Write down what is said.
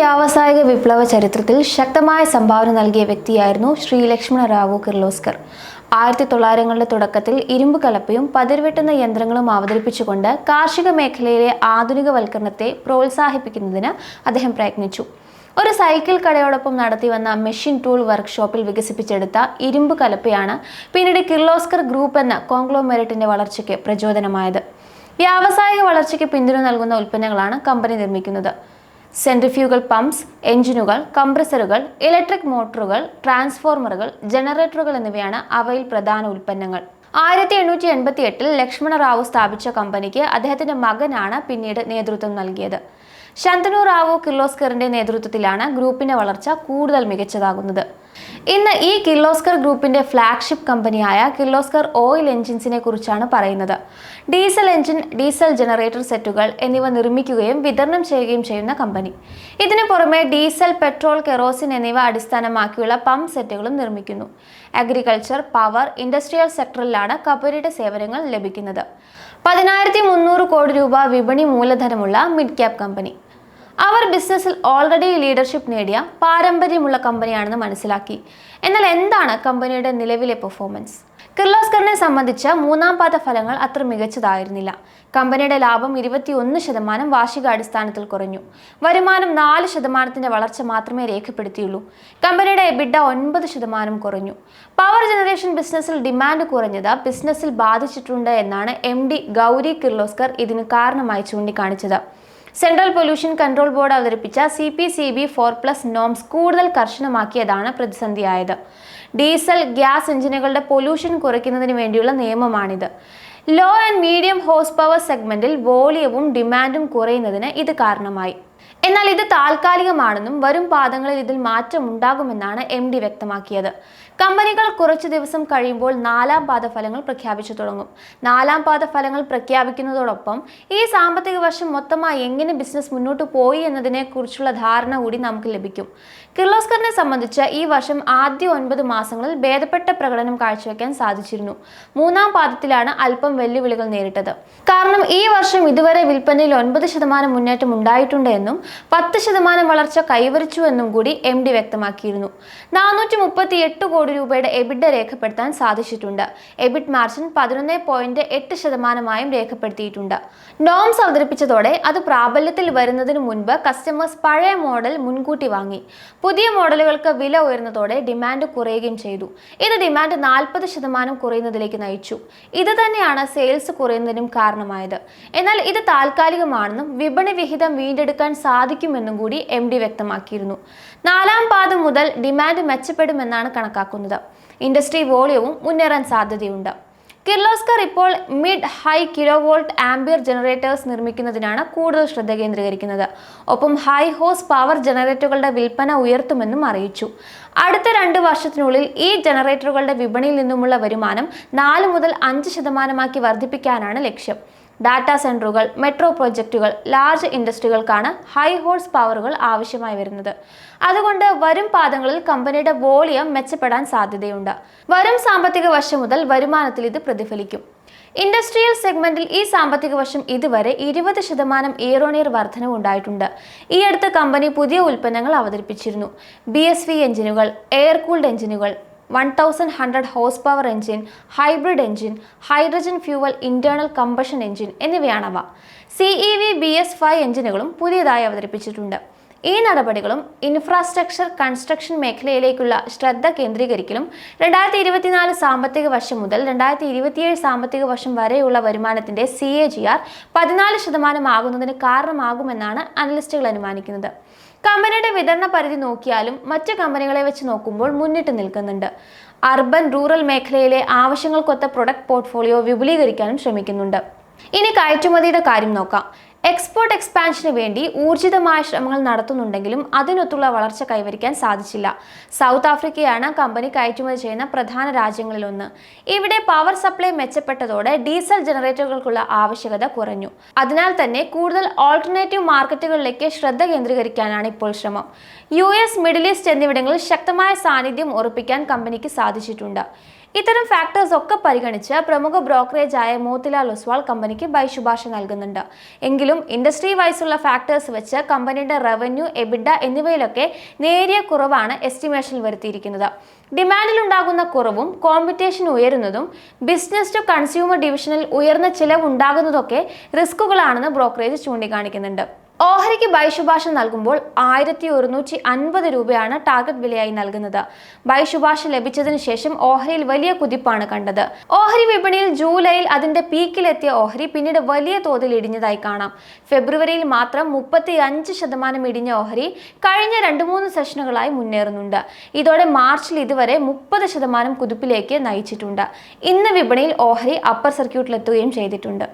വ്യാവസായിക വിപ്ലവ ചരിത്രത്തിൽ ശക്തമായ സംഭാവന നൽകിയ വ്യക്തിയായിരുന്നു ശ്രീ ലക്ഷ്മണ റാവു കിർലോസ്കർ. ആയിരത്തി തൊള്ളായിരങ്ങളുടെ തുടക്കത്തിൽ ഇരുമ്പ് കലപ്പയും പതിർവെട്ടുന്ന യന്ത്രങ്ങളും അവതരിപ്പിച്ചുകൊണ്ട് കാർഷിക മേഖലയിലെ ആധുനികവൽക്കരണത്തെ പ്രോത്സാഹിപ്പിക്കുന്നതിന് അദ്ദേഹം പ്രയത്നിച്ചു. ഒരു സൈക്കിൾ കടയോടൊപ്പം നടത്തിവന്ന മെഷീൻ ടൂൾ വർക്ക്ഷോപ്പിൽ വികസിപ്പിച്ചെടുത്ത ഇരുമ്പ് കലപ്പയാണ് പിന്നീട് കിർലോസ്കർ ഗ്രൂപ്പ് എന്ന കോൺഗ്ലോമെറേറ്റിന്റെ വളർച്ചയ്ക്ക് പ്രചോദനമായത്. വ്യാവസായിക വളർച്ചയ്ക്ക് പിന്തുണ നൽകുന്ന ഉൽപ്പന്നങ്ങളാണ് കമ്പനി നിർമ്മിക്കുന്നത്. സെൻട്രിഫ്യൂഗൽ പമ്പ്സ് എഞ്ചിനുകൾ കംപ്രസറുകൾ ഇലക്ട്രിക് മോട്ടോറുകൾ ട്രാൻസ്ഫോർമറുകൾ ജനറേറ്ററുകൾ എന്നിവയാണ് അവയിൽ പ്രധാന ഉൽപ്പന്നങ്ങൾ. ആയിരത്തി എണ്ണൂറ്റി എൺപത്തി എട്ടിൽ ലക്ഷ്മണ റാവു സ്ഥാപിച്ച കമ്പനിക്ക് അദ്ദേഹത്തിന്റെ മകനാണ് പിന്നീട് നേതൃത്വം നൽകിയത്. ശന്തനു റാവു കിർലോസ്കറിന്റെ നേതൃത്വത്തിലാണ് ഗ്രൂപ്പിന്റെ വളർച്ച കൂടുതൽ മികച്ചതാകുന്നത്. ഇന്ന് ഈ കിർലോസ്കർ ഗ്രൂപ്പിന്റെ ഫ്ലാഗ്ഷിപ്പ് കമ്പനിയായ കിർലോസ്കർ ഓയിൽ എഞ്ചിൻസിനെ കുറിച്ചാണ് പറയുന്നത്. ഡീസൽ എഞ്ചിൻ ഡീസൽ ജനറേറ്റർ സെറ്റുകൾ എന്നിവ നിർമ്മിക്കുകയും വിതരണം ചെയ്യുകയും ചെയ്യുന്ന കമ്പനി. ഇതിനു പുറമെ ഡീസൽ പെട്രോൾ കെറോസിൻ എന്നിവ അടിസ്ഥാനമാക്കിയുള്ള പമ്പ് സെറ്റുകളും നിർമ്മിക്കുന്നു. അഗ്രികൾച്ചർ പവർ ഇൻഡസ്ട്രിയൽ സെക്ടറിലാണ് കമ്പനിയുടെ സേവനങ്ങൾ ലഭിക്കുന്നത്. പതിനായിരത്തി കോടി രൂപ വിപണി മൂലധനമുള്ള മിഡ് ക്യാപ് കമ്പനി. അവർ ബിസിനസ്സിൽ ഓൾറെഡി ലീഡർഷിപ്പ് നേടിയ പാരമ്പര്യമുള്ള കമ്പനിയാണെന്ന് മനസ്സിലാക്കി. എന്നാൽ എന്താണ് കമ്പനിയുടെ നിലവിലെ പെർഫോമൻസ് കിർലോസ്കറിനെ സംബന്ധിച്ച മൂന്നാം പാദ ഫലങ്ങൾ അത്ര മികച്ചതായിരുന്നില്ല. കമ്പനിയുടെ ലാഭം ഇരുപത്തിയൊന്ന് ശതമാനം വാർഷികാടിസ്ഥാനത്തിൽ കുറഞ്ഞു. വരുമാനം നാല് ശതമാനത്തിന്റെ വളർച്ച മാത്രമേ രേഖപ്പെടുത്തിയുള്ളൂ. കമ്പനിയുടെ എബിഡ ഒൻപത് ശതമാനം കുറഞ്ഞു. പവർ ജനറേഷൻ ബിസിനസ്സിൽ ഡിമാൻഡ് കുറഞ്ഞത് ബിസിനസ്സിൽ ബാധിച്ചിട്ടുണ്ട് എന്നാണ് എം ഡി ഗൗരി കിർലോസ്കർ ഇതിന് കാരണമായി ചൂണ്ടിക്കാണിച്ചത്. സെൻട്രൽ പൊല്യൂഷൻ കൺട്രോൾ ബോർഡ് അവതരിപ്പിച്ച C P C B four plus norms കൂടുതൽ കർശനമാക്കിയതാണ് പ്രതിസന്ധിയായത്. ഡീസൽ ഗ്യാസ് എഞ്ചിനുകളുടെ പൊല്യൂഷൻ കുറയ്ക്കുന്നതിന് വേണ്ടിയുള്ള നിയമമാണിത്. Low and medium horse power സെഗ്മെന്റിൽ വോളിയവും ഡിമാൻഡും കുറയുന്നതിന് ഇത് കാരണമായി. എന്നാൽ ഇത് താൽക്കാലികമാണെന്നും വരും പാദങ്ങളിൽ ഇതിൽ മാറ്റം ഉണ്ടാകുമെന്നാണ് എം ഡി വ്യക്തമാക്കിയത്. കമ്പനികൾ കുറച്ചു ദിവസം കഴിയുമ്പോൾ നാലാം പാദ ഫലങ്ങൾ പ്രഖ്യാപിച്ചു തുടങ്ങും. നാലാം പാദ ഫലങ്ങൾ പ്രഖ്യാപിക്കുന്നതോടൊപ്പം ഈ സാമ്പത്തിക വർഷം മൊത്തമായി എങ്ങനെ ബിസിനസ് മുന്നോട്ട് പോയി എന്നതിനെ കുറിച്ചുള്ള ധാരണ കൂടി നമുക്ക് ലഭിക്കും. കിർലോസ്കറിനെ സംബന്ധിച്ച് ഈ വർഷം ആദ്യ ഒൻപത് മാസങ്ങളിൽ ഭേദപ്പെട്ട പ്രകടനം കാഴ്ചവെക്കാൻ സാധിച്ചിരുന്നു. മൂന്നാം പാദത്തിലാണ് അല്പം വെല്ലുവിളികൾ നേരിട്ടത്. കാരണം ഈ വർഷം ഇതുവരെ വിൽപ്പനയിൽ ഒൻപത് ശതമാനം മുന്നേറ്റം ഉണ്ടായിട്ടുണ്ട് എന്നും പത്ത് ശതമാനം വളർച്ച കൈവരിച്ചു എന്നും കൂടി എം ഡി വ്യക്തമാക്കിയിരുന്നു. നാനൂറ്റി മുപ്പത്തി എട്ട് കോടി രൂപയുടെ എബിഡ രേഖപ്പെടുത്താൻ സാധിച്ചിട്ടുണ്ട്. എബിഡ് മാർജിൻ പതിനൊന്ന് പോയിന്റ് എട്ട് ശതമാനമായും രേഖപ്പെടുത്തിയിട്ടുണ്ട്. നോംസ് അവതരിപ്പിച്ചതോടെ അത് പ്രാബല്യത്തിൽ വരുന്നതിന് മുൻപ് കസ്റ്റമേഴ്സ് പഴയ മോഡൽ മുൻകൂട്ടി വാങ്ങി. പുതിയ മോഡലുകൾക്ക് വില ഉയർന്നതോടെ ഡിമാൻഡ് കുറയുകയും ചെയ്തു. ഇത് ഡിമാൻഡ് നാൽപ്പത് ശതമാനം കുറയുന്നതിലേക്ക് നയിച്ചു. ഇത് തന്നെയാണ് സെയിൽസ് കുറയുന്നതിനും കാരണമായത്. എന്നാൽ ഇത് താൽക്കാലികമാണെന്നും വിപണി വിഹിതം വീണ്ടെടുക്കാൻ സാധിക്കുമെന്നും കൂടി എം വ്യക്തമാക്കിയിരുന്നു. നാലാം പാദം മുതൽ ഡിമാൻഡ് മെച്ചപ്പെടുമെന്നാണ് കണക്കാക്കുന്നത്. ഇൻഡസ്ട്രി വോളിയവും മുന്നേറാൻ സാധ്യതയുണ്ട്. കിർലോസ്കർ ഇപ്പോൾ mid high kilo volt ampere generators നിർമ്മിക്കുന്നതിനാണ് കൂടുതൽ ശ്രദ്ധ കേന്ദ്രീകരിക്കുന്നത്. ഒപ്പം ഹൈ ഹോസ് പവർ ജനറേറ്ററുകളുടെ വിൽപ്പന ഉയർത്തുമെന്നും അറിയിച്ചു. അടുത്ത രണ്ട് വർഷത്തിനുള്ളിൽ ഈ ജനറേറ്ററുകളുടെ വിപണിയിൽ നിന്നുമുള്ള വരുമാനം നാല് മുതൽ അഞ്ച് ശതമാനമാക്കി വർദ്ധിപ്പിക്കാനാണ് ലക്ഷ്യം. ഡാറ്റാ സെന്ററുകൾ മെട്രോ പ്രോജക്റ്റുകൾ ലാർജ് ഇൻഡസ്ട്രികൾക്കാണ് ഹൈ ഹോഴ്സ് പവറുകൾ ആവശ്യമായി വരുന്നത്. അതുകൊണ്ട് വരും പാദങ്ങളിൽ കമ്പനിയുടെ വോളിയം മെച്ചപ്പെടാൻ സാധ്യതയുണ്ട്. വരും സാമ്പത്തിക വർഷം മുതൽ വരുമാനത്തിൽ ഇത് പ്രതിഫലിക്കും. ഇൻഡസ്ട്രിയൽ സെഗ്മെന്റിൽ ഈ സാമ്പത്തിക വർഷം ഇതുവരെ ഇരുപത് ശതമാനം ഇയറോണിയർ വർധനവ് ഉണ്ടായിട്ടുണ്ട്. ഈ അടുത്ത് കമ്പനി പുതിയ ഉൽപ്പന്നങ്ങൾ അവതരിപ്പിച്ചിരുന്നു. ബി എഞ്ചിനുകൾ എയർ കൂൾഡ് എഞ്ചിനുകൾ one thousand hundred horse power engine hybrid engine hydrogen fuel internal combustion engine എന്നിവയാണവ. C E V B S five എഞ്ചിനുകളും പുതിയതായി അവതരിപ്പിച്ചിട്ടുണ്ട്. ഈ നടപടികളും ഇൻഫ്രാസ്ട്രക്ചർ കൺസ്ട്രക്ഷൻ മേഖലയിലേക്കുള്ള ശ്രദ്ധ കേന്ദ്രീകരിക്കലും രണ്ടായിരത്തി ഇരുപത്തിനാല് സാമ്പത്തിക വർഷം മുതൽ രണ്ടായിരത്തി ഇരുപത്തിയേഴ് സാമ്പത്തിക വർഷം വരെയുള്ള വരുമാനത്തിന്റെ സി എ ജി ആർ പതിനാല് ശതമാനമാകുന്നതിന് കാരണമാകുമെന്നാണ് അനലിസ്റ്റുകൾ അനുമാനിക്കുന്നത്. കമ്പനിയുടെ വിതരണ പരിധി നോക്കിയാലും മറ്റ് കമ്പനികളെ വെച്ച് നോക്കുമ്പോൾ മുന്നിട്ട് നിൽക്കുന്നുണ്ട്. അർബൻ റൂറൽ മേഖലയിലെ ആവശ്യങ്ങൾക്കൊത്ത പ്രൊഡക്റ്റ് പോർട്ട്ഫോളിയോ വിപുലീകരിക്കാനും ശ്രമിക്കുന്നുണ്ട്. ഇനി കയറ്റുമതിയുടെ കാര്യം നോക്കാം. എക്സ്പോർട്ട് എക്സ്പാൻഷന് വേണ്ടി ഊർജിതമായ ശ്രമങ്ങൾ നടത്തുന്നുണ്ടെങ്കിലും അതിനൊത്തുള്ള വളർച്ച കൈവരിക്കാൻ സാധിച്ചില്ല. സൗത്ത് ആഫ്രിക്കയാണ് കമ്പനി കയറ്റുമതി ചെയ്യുന്ന പ്രധാന രാജ്യങ്ങളിലൊന്ന്. ഇവിടെ പവർ സപ്ലൈ മെച്ചപ്പെട്ടതോടെ ഡീസൽ ജനറേറ്ററുകൾക്കുള്ള ആവശ്യകത കുറഞ്ഞു. അതിനാൽ തന്നെ കൂടുതൽ ഓൾട്ടർനേറ്റീവ് മാർക്കറ്റുകളിലേക്ക് ശ്രദ്ധ കേന്ദ്രീകരിക്കാനാണ് ഇപ്പോൾ ശ്രമം. യു എസ് മിഡിൽ ഈസ്റ്റ് എന്നിവിടങ്ങളിൽ ശക്തമായ സാന്നിധ്യം ഉറപ്പിക്കാൻ കമ്പനിക്ക് സാധിച്ചിട്ടുണ്ട്. ഇത്തരം ഫാക്ടേഴ്സ് ഒക്കെ പരിഗണിച്ച് പ്രമുഖ ബ്രോക്കറേജ് ആയ മോത്തിലാൽ ഒസ്വാൾ കമ്പനിക്ക് ബൈ ശുപാർശ നൽകുന്നുണ്ട്. എങ്കിലും ഇൻഡസ്ട്രി വൈസുള്ള ഫാക്ടേഴ്സ് വെച്ച് കമ്പനിയുടെ റവന്യൂ എബിഡ എന്നിവയിലൊക്കെ നേരിയ കുറവാണ് എസ്റ്റിമേഷനിൽ വരുത്തിയിരിക്കുന്നത്. ഡിമാൻഡിൽ ഉണ്ടാകുന്ന കുറവും കോമ്പറ്റീഷൻ ഉയരുന്നതും ബിസിനസ് ടു കൺസ്യൂമർ ഡിവിഷനിൽ ഉയർന്ന ചിലവ് ഉണ്ടാകുന്നതൊക്കെ റിസ്കുകളാണെന്ന് ബ്രോക്കറേജ് ചൂണ്ടിക്കാണിക്കുന്നുണ്ട്. ഓഹരിക്ക് ബൈശുഭാഷ നൽകുമ്പോൾ ആയിരത്തി ഒരുന്നൂറ്റി അൻപത് രൂപയാണ് ടാർഗറ്റ് വിലയായി നൽകുന്നത്. ബൈശുഭാഷ ലഭിച്ചതിന് ശേഷം ഓഹരിയിൽ വലിയ കുതിപ്പാണ് കണ്ടത്. ഓഹരി വിപണിയിൽ ജൂലൈയിൽ അതിന്റെ പീക്കിലെത്തിയ ഓഹരി പിന്നീട് വലിയ തോതിൽ ഇടിഞ്ഞതായി കാണാം. ഫെബ്രുവരിയിൽ മാത്രം മുപ്പത്തി അഞ്ച് ശതമാനം ഇടിഞ്ഞ ഓഹരി കഴിഞ്ഞ രണ്ട് മൂന്ന് സെഷനുകളായി മുന്നേറുന്നുണ്ട്. ഇതോടെ മാർച്ചിൽ ഇതുവരെ മുപ്പത് ശതമാനം കുതിപ്പിലേക്ക് നയിച്ചിട്ടുണ്ട്. ഇന്ന് വിപണിയിൽ ഓഹരി അപ്പർ സർക്യൂട്ടിലെത്തുകയും ചെയ്തിട്ടുണ്ട്.